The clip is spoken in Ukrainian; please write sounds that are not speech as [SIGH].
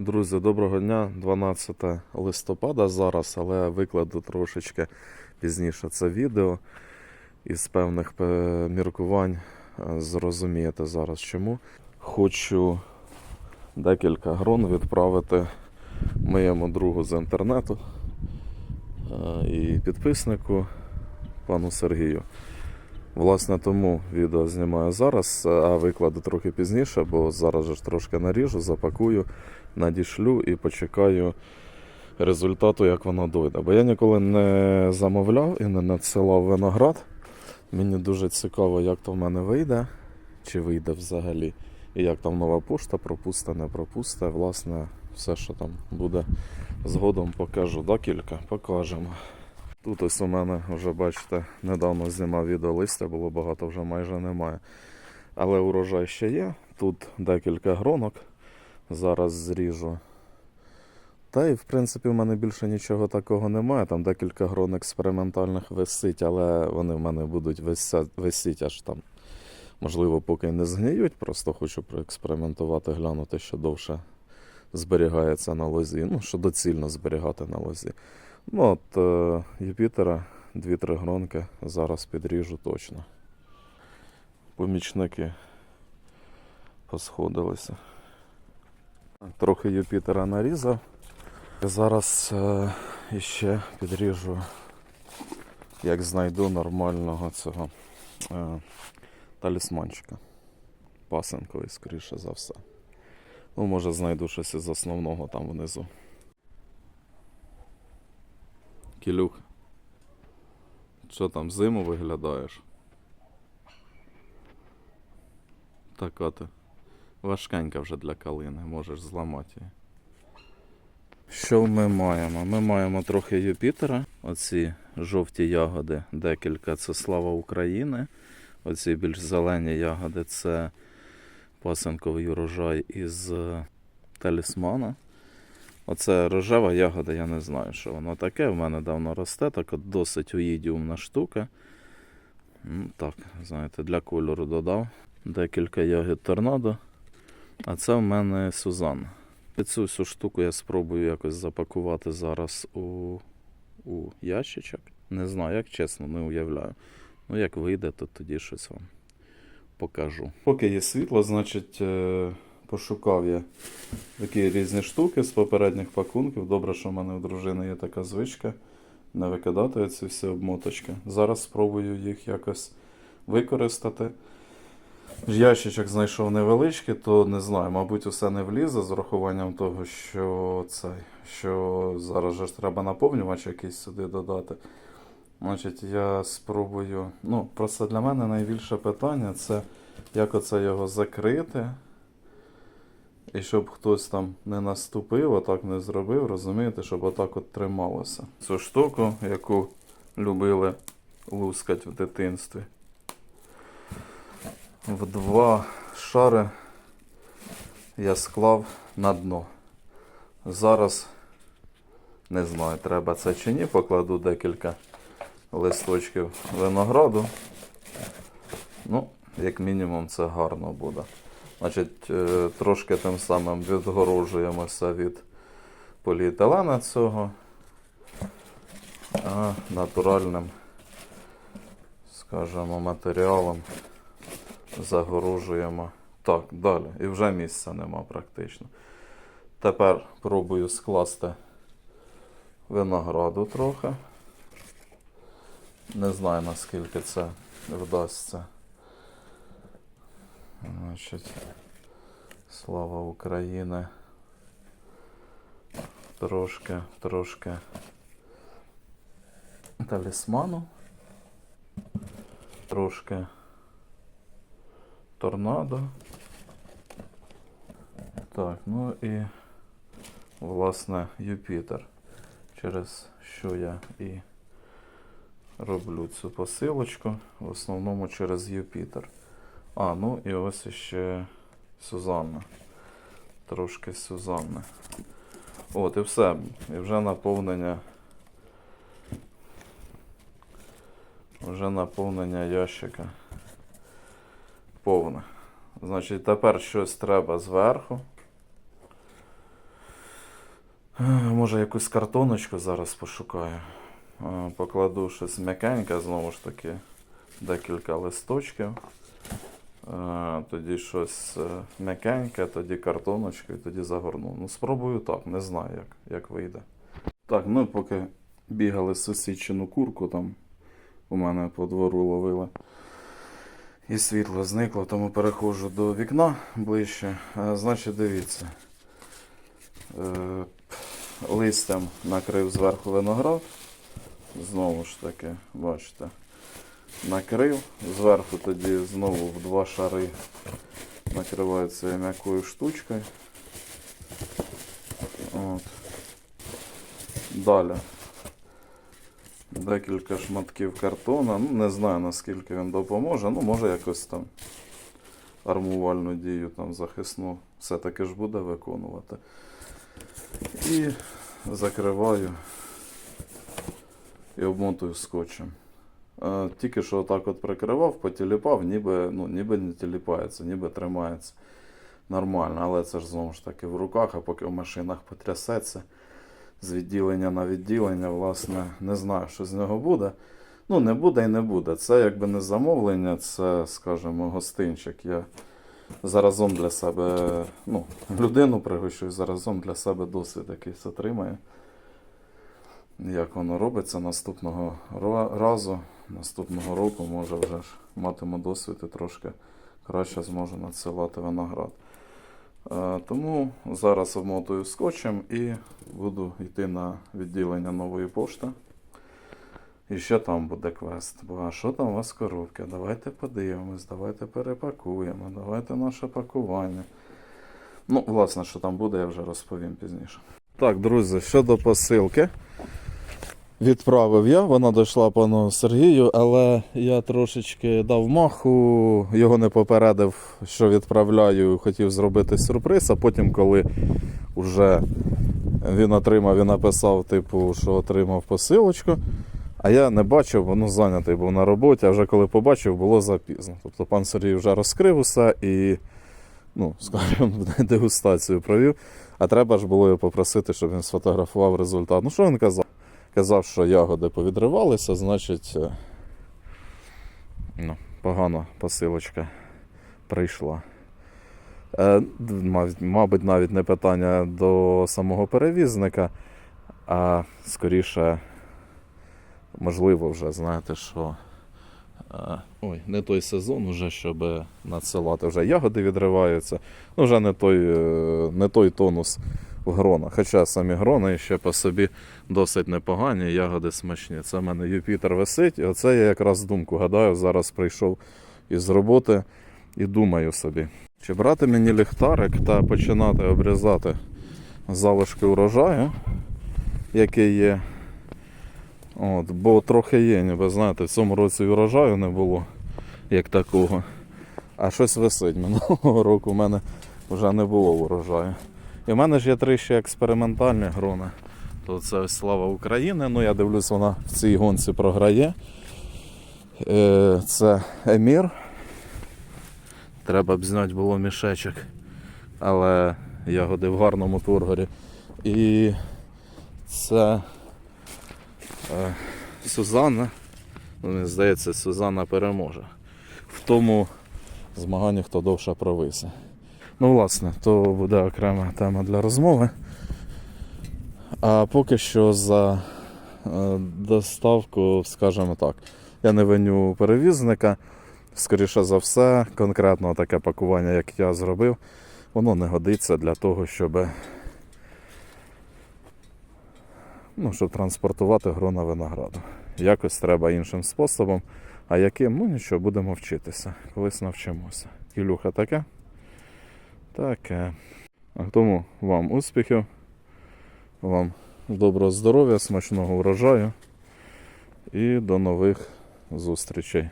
Друзі, доброго дня. 12 листопада зараз, але викладу трошечки пізніше це відео. Із певних міркувань е, зрозумієте зараз чому. Хочу декілька грон відправити моєму другу з інтернету е, і підписнику пану Сергію. Власне, тому відео знімаю зараз, а викладу трохи пізніше, бо зараз же ж трошки наріжу, запакую, надішлю і почекаю результату, як воно дойде. Бо я ніколи не замовляв і не надсилав виноград. Мені дуже цікаво, як то в мене вийде, чи вийде взагалі. І як там нова пошта, пропусте, не пропусте. Власне, все, що там буде згодом покажу. Декілька покажемо. Тут ось у мене вже бачите, недавно знімав відео листя, було багато, вже майже немає. Але урожай ще є. Тут декілька гронок. Зараз зріжу. Та й в принципі в мене більше нічого такого немає. Там декілька грон експериментальних висить, але вони в мене будуть висіти аж там. Можливо, поки не згниють, просто хочу проекспериментувати, глянути, що довше зберігається на лозі. Ну, що доцільно зберігати на лозі. Ну, от е, Юпітера 2-3 гронки зараз підріжу точно. Помічники посходилися. Трохи Юпітера нарізав. Зараз е, іще підріжу, як знайду нормального цього е, талісманчика. Пасенковий, скоріше за все. Ну, може, знайду щось із основного там внизу. Кілюх. Що там, зиму виглядаєш? Така ти. Важкенька вже для калини, можеш зламати її. Що ми маємо? Ми маємо трохи Юпітера. Оці жовті ягоди, декілька це слава України. Оці більш зелені ягоди це пасенковий урожай із е, талісмана. Оце рожева ягода, я не знаю, що воно таке. В мене давно росте, так досить уїдіумна штука. Ну, так, знаєте, для кольору додав. Декілька ягід торнадо. А це в мене Сузанна. І Цю всю штуку я спробую якось запакувати зараз у, у ящичок. Не знаю, як чесно, не уявляю. Ну, як вийде, то тоді щось вам покажу. Поки є світло, значить, е, пошукав я такі різні штуки з попередніх пакунків. Добре, що в мене у дружини є така звичка не викидати ці всі обмоточки. Зараз спробую їх якось використати. Ящичок знайшов невеличкий, то не знаю, мабуть, усе не влізе з урахуванням того, що цей, що зараз же треба наповнювач якийсь сюди додати. Значить, я спробую. Ну, просто для мене найбільше питання це як оце його закрити. І щоб хтось там не наступив, отак не зробив, розумієте, щоб отак от трималося. Цю штуку, яку любили лускать в дитинстві. В два шари я склав на дно. Зараз не знаю, треба це чи ні, покладу декілька листочків винограду. Ну, як мінімум, це гарно буде. Значить, е, трошки тим самим відгорожуємося від поліетилена цього, а натуральним, скажімо, матеріалом загорожуємо. Так, далі. І вже місця нема практично. Тепер пробую скласти винограду трохи. Не знаю наскільки це вдасться. Значить, слава Україні. Трошки, трошки талісману. Трошки торнадо. Так, ну і власне Юпітер. Через що я і роблю цю посилочку. В основному через Юпітер. А, ну і ось іще Сузанна. Трошки Сузанни. От, і все. І вже наповнення. Вже наповнення ящика повне. Значить, тепер щось треба зверху. Може якусь картоночку зараз пошукаю. Е, Покладу щось м'якеньке, знову ж таки, декілька листочків. Е, Тоді щось е, м'якеньке, тоді картоночку і тоді загорну. Ну, спробую так, не знаю, як, як вийде. Так, ну поки бігали сусідчину курку, там у мене по двору ловили. І світло зникло, тому переходжу до вікна ближче. Е, Значить, дивіться. Листям накрив зверху виноград. Знову ж таки, бачите, накрив. Зверху тоді знову в два шари накриваю цією м'якою штучкою. От. Далі. Декілька шматків картона. Ну, не знаю наскільки він допоможе. Ну, може якось там армувальну дію там захисну все-таки ж буде виконувати. І закриваю і обмотую скотчем. Е, Тільки що отак от прикривав, потіліпав, ніби, ну, ніби не тіліпається, ніби тримається нормально. Але це ж знову ж таки в руках, а поки в машинах потрясеться з відділення на відділення, власне, не знаю, що з нього буде. Ну, не буде і не буде. Це якби не замовлення, це, скажімо, гостинчик. Я заразом для себе, ну, людину пригощу заразом для себе досвід якийсь отримаю. Як воно робиться наступного разу, наступного року, може вже ж матиму досвід і трошки краще зможу надсилати виноград. Е, Тому зараз обмотую скотчем і буду йти на відділення нової пошти. І ще там буде квест. Бо а що там у вас коробки? Давайте подивимось, давайте перепакуємо, давайте наше пакування. Ну, власне, що там буде, я вже розповім пізніше. Так, друзі, щодо посилки. Відправив я, вона дійшла пану Сергію, але я трошечки дав маху, його не попередив, що відправляю, хотів зробити сюрприз, а потім, коли вже він отримав і написав, типу, що отримав посилочку, а я не бачив, воно зайнятий був на роботі, а вже коли побачив, було запізно. Тобто пан Сергій вже розкрив усе і, ну, скажімо, [LAUGHS] дегустацію провів. А треба ж було його попросити, щоб він сфотографував результат. Ну, що він казав? Казав, що ягоди повідривалися, значить, е, ну, погано посилочка прийшла. Е, Мабуть, навіть не питання до самого перевізника, а скоріше, можливо, вже знаєте, що. е, Ой, не той сезон, уже, щоб надсилати. Вже ягоди відриваються. Ну, вже не той, не той тонус в гронах. Хоча самі грони ще по собі досить непогані, ягоди смачні. Це в мене Юпітер висить, і оце я якраз думку гадаю, зараз прийшов із роботи і думаю собі. Чи брати мені ліхтарик та починати обрізати залишки урожаю, який є. От, бо трохи є, ніби знаєте, в цьому році урожаю не було як такого. А щось висить. Минулого [LAUGHS] року в мене вже не було урожаю. І в мене ж є три ще експериментальні грони. То це ось слава України. Ну я дивлюсь, вона в цій гонці програє. Е, Це Емір. Треба б зняти було мішечок. Але ягоди в гарному тургорі. І це е, Сузанна. Ну, Мені здається, Сузанна переможе. В тому змаганні, хто довше провисе. Ну, власне, то буде окрема тема для розмови. А поки що за е, доставку, скажімо так, я не виню перевізника. Скоріше за все, конкретно таке пакування, як я зробив, воно не годиться для того, щоб, ну, щоб транспортувати грона винограду. Якось треба іншим способом. А яким? Ну нічого, будемо вчитися. Колись навчимося. Ілюха таке? Таке. А тому вам успіхів, вам доброго здоров'я, смачного врожаю і до нових зустрічей.